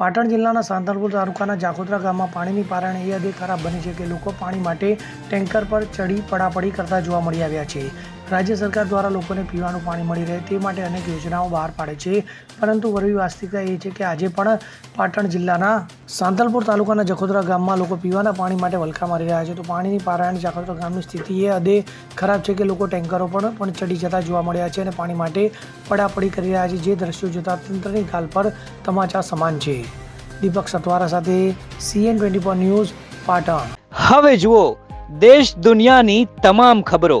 પાટણ જિલ્લાના સાંતલપુર તાલુકાના જાખોત્રા ગામમાં પાણીની પારાયણ એ હદે ખરાબ બની છે કે લોકો પાણી માટે ટેન્કર પર ચડી પડાપડી કરતા જોવા મળી આવ્યા છે. રાજ્ય સરકાર દ્વારા લોકોને પીવાનું પાણી મળી રહે તે માટે અનેક યોજનાઓ બહાર પાડે છે. પરંતુ વરવી વાસ્તવિકતા એ છે કે આજે પણ પાટણ જિલ્લાના સાંતલપુર તાલુકાના જખોદરા ગામમાં લોકો પીવાના પાણી માટે વલખા મારી રહ્યા છે. તો પાણીની પારાયણ જાખોદરા ગામની સ્થિતિ એ હદે ખરાબ છે કે લોકો ટેન્કરો પણ પણ ચડી જતા જોવા મળ્યા છે અને પાણી માટે પડાપડી કરી રહ્યા છે. જે દ્રશ્યો જોતા તંત્રની ગાલ પર તમાચા સમાન છે. દીપક સતવારા સાથે CN twenty four news Patan. હવે જુઓ, દેશ દુનિયાની તમામ ખબરો.